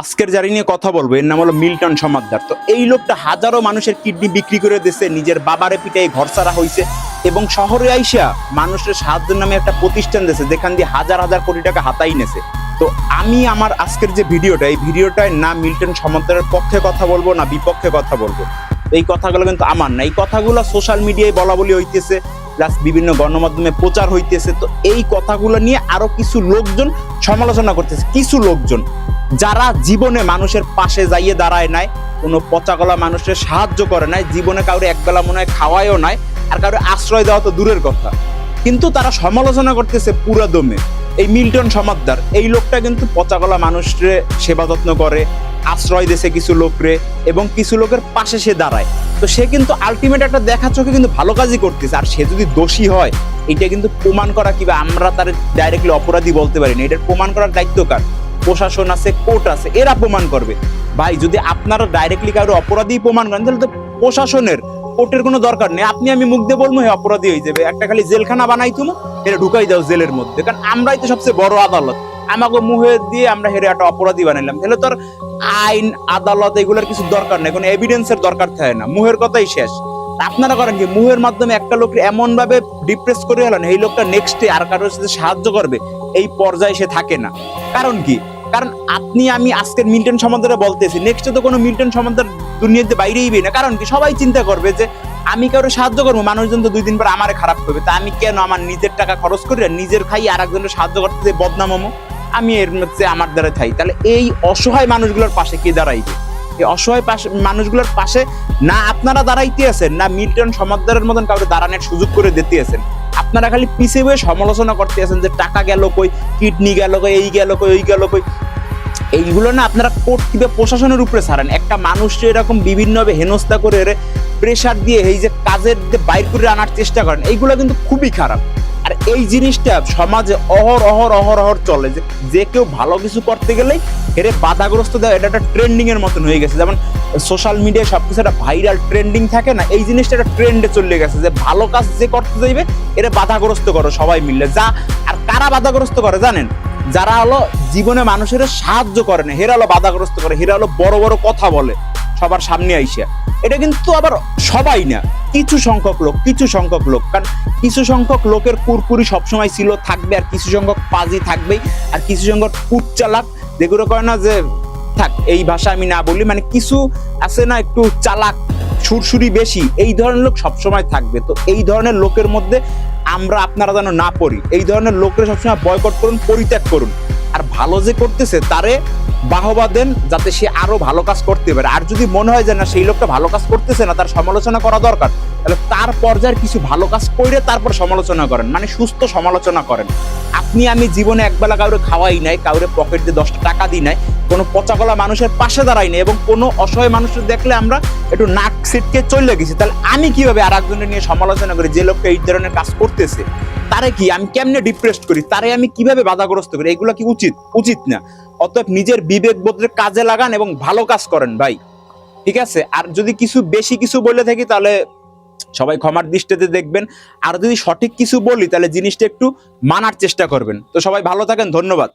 আজকের যারি নিয়ে কথা বলব, এর নাম হলো মিল্টন সমাদ্দার। তো এই লোকটা হাজারো মানুষের কিডনি বিক্রি করে দিয়েছে নিজের বাবারে পিটাই ঘর সারা হয়েছে এবং শহরে আইসা মানুষের সাহায্যের নামে একটা প্রতিষ্ঠান দিয়েছে, যেখান দিয়ে হাজার হাজার কোটি টাকা হাতাই নেছে তো আমি আমার আজকের যে ভিডিওটা, এই ভিডিওটায় না মিল্টন সমাদ্দারের পক্ষে কথা বলব, না বিপক্ষে কথা বলব। এই কথাগুলো কিন্তু আমার না। এই কথাগুলো সোশ্যাল মিডিয়ায় বলা বলি হইতেছে। প্লাস বিভিন্ন গণমাধ্যমে প্রচার হইতেছে। তো এই কথাগুলো নিয়ে আরও কিছু লোকজন সমালোচনা করতেছে। কিছু লোকজন যারা জীবনে মানুষের পাশে যাইয়ে দাঁড়ায় নাই, কোনো পচাগলা মানুষের সাহায্য করে নাই, জীবনে কাউরে একবেলা মনে হয় খাওয়ায়ও নাই, আর কাউরে আশ্রয় দেওয়া তো দূরের কথা। কিন্তু তারা সমালোচনা করতেছে পুরা দমে। এই মিল্টন সমাদ্দার, এই লোকটা কিন্তু পচাগলা মানুষরে সেবা যত্ন করে, আশ্রয় দেশে কিছু লোকরে এবং কিছু লোকের পাশে সে দাঁড়ায়। তো সে কিন্তু আলটিমেট একটা দেখা চোখে কিন্তু ভালো কাজই করতেছে। আর সে যদি দোষী হয়, এটা কিন্তু প্রমাণ করা কিংবা আমরা তার ডাইরেক্টলি অপরাধী বলতে পারি না। এটার প্রমাণ করার দায়িত্ব কার? প্রশাসন আছে কোর্ট আছে, এরা প্রমাণ করবে। ভাই, যদি আপনারা ডাইরেক্টলি কারও অপরাধী প্রমাণ করেন, তাহলে তো প্রশাসনের কোর্টের কোনো দরকার নেই। আপনি আমি মুখ দিয়ে বলব হ্যাঁ অপরাধী হয়ে যাবে। একটা খালি জেলখানা বানাই তুমি এটা ঢুকাই দাও জেলের মধ্যে। কারণ আমরাই তো সবচেয়ে বড় আদালত। আমাকে মুহে দিয়ে আমরা হেরে একটা অপরাধী বানাইলাম। তাহলে তোর আইন, আদালত এগুলোর কিছু দরকার নেই, কোনো এভিডেন্সের দরকার থাকে না। মুহের কথাই শেষ। আপনারা করেন কি? মুহের মাধ্যমে একটা লোককে এমন ভাবে ডিপ্রেস করে হলেন এই লোকটা নেক্সটে আর কারোর সাথে সাহায্য করবে, এই পর্যায়ে সে থাকে না। কারণ কি? কারণ আপনি, আমি আজকের মিল্টন সম্বন্ধে বলতেছি নেক্সটে তো কোনো মিল্টন সম্বন্ধে দুনিয়াতে বাইরেই না। কারণ কি? সবাই চিন্তা করবে যে, আমি কারও সাহায্য করব, মানুষজন তো দুই দিন পর আমারে খারাপ করবে। তা আমি কেন আমার নিজের টাকা খরচ করি নিজের খাই আর একজনের সাহায্য করতে যে বদনাম হমো? আমি এর মধ্যে আমার দ্বারা থাই। তাহলে এই অসহায় মানুষগুলোর পাশে কে দাঁড়াইবে? এই অসহায় পাশে, মানুষগুলোর পাশে না আপনারা দাঁড়াইতে আছেন, না মিল্টন সমাদ্দারের মতন কাউকে দাঁড়ানোর সুযোগ করে দিতে আছেন। আপনারা খালি পিছে বয়ে সমালোচনা করতে আছেন যে টাকা গেল কই, কিডনি গেল কই, এই গেল কই, ওই গেল কই। এইগুলো না আপনারা কোর্ট প্রশাসনের উপরে ছাড়েন। একটা মানুষকে এরকম বিভিন্নভাবে হেনস্থা করে প্রেশার দিয়ে এই যে কাজের বাইর করে আনার চেষ্টা করেন, এইগুলো কিন্তু খুবই খারাপ। এই জিনিসটা সমাজে অহর অহর অহর অহর চলে। যে যে কেউ ভালো কিছু করতে গেলেই এর বাধাগ্রস্ত দেওয়া এটা একটা ট্রেন্ডিং এর মতন হয়ে গেছে। যেমন সোশ্যাল মিডিয়ায় সবকিছু একটা ভাইরাল ট্রেন্ডিং থাকে না, এই জিনিসটা একটা ট্রেন্ডে চলে গেছে যে ভালো কাজ যে করতে চাইবে, এর বাধাগ্রস্ত করো সবাই মিললে যা, আর কারা বাধাগ্রস্ত করে জানেন? যারা হলো জীবনে মানুষের সাহায্য করে না, হেরা হলো বাধাগ্রস্ত করে, হেরা হলো বড় বড় কথা বলে। সবার সামনে আইসা। এটা কিন্তু আবার সবাই না, কিছু সংখ্যক লোক, কিছু সংখ্যক লোক। কারণ কিছু সংখ্যক লোকের কুরকুরি সবসময় ছিল, থাকবে আর কিছু সংখ্যক পাজি থাকবেই। আর কিছু সংখ্যক কুট চালাক যেগুলো করে না যে, থাক, এই ভাষা আমি না বলি মানে কিছু আছে না একটু চালাক, সুরসুরি বেশি, এই ধরনের লোক সবসময় থাকবে। তো এই ধরনের লোকের মধ্যে আমরা আপনারা যেন না পড়ি, এই ধরনের লোকের সবসময় বয়কট করুন, পরিত্যাগ করুন। আর ভালো যে করতেছে, তারে বাহবা দেন যাতে সে আরও ভালো কাজ করতে পারে। আর যদি মনে হয় যে না, সেই লোকটা ভালো কাজ করতেছে না, তার সমালোচনা করা দরকার, তাহলে তার পর্যায়ের কিছু ভালো কাজ করে তারপর সমালোচনা করেন। মানে সুস্থ সমালোচনা করেন। আপনি, আমি জীবনে একবেলা কাউরে খাওয়াই নাই, কাউরে পকেট দিয়ে দশটা টাকা দিই নাই, কোনো পচাগলা মানুষের পাশে দাঁড়াই নাই, এবং কোনো অসহায় মানুষের দেখলে আমরা একটু নাক সিটকে চলে গেছি। তাহলে আমি কীভাবে আর একজনের নিয়ে সমালোচনা করি, যে লোকটা এই ধরনের কাজ করতেছে? তারে কি আমি কেমনে ডিপ্রেসড করি? তারে আমি কীভাবে বাধাগ্রস্ত করি? এগুলো কি উচিত? উচিত না। অতএব নিজের বিবেক বোধের কাজে লাগান এবং ভালো কাজ করেন ভাই। ঠিক আছে? আর যদি কিছু বেশি কিছু বলে থাকি তাহলে সবাই ক্ষমার দৃষ্টিতে দেখবেন। আর যদি সঠিক কিছু বলি তাহলে জিনিসটা একটু মানার চেষ্টা করবেন। তো সবাই ভালো থাকেন, ধন্যবাদ।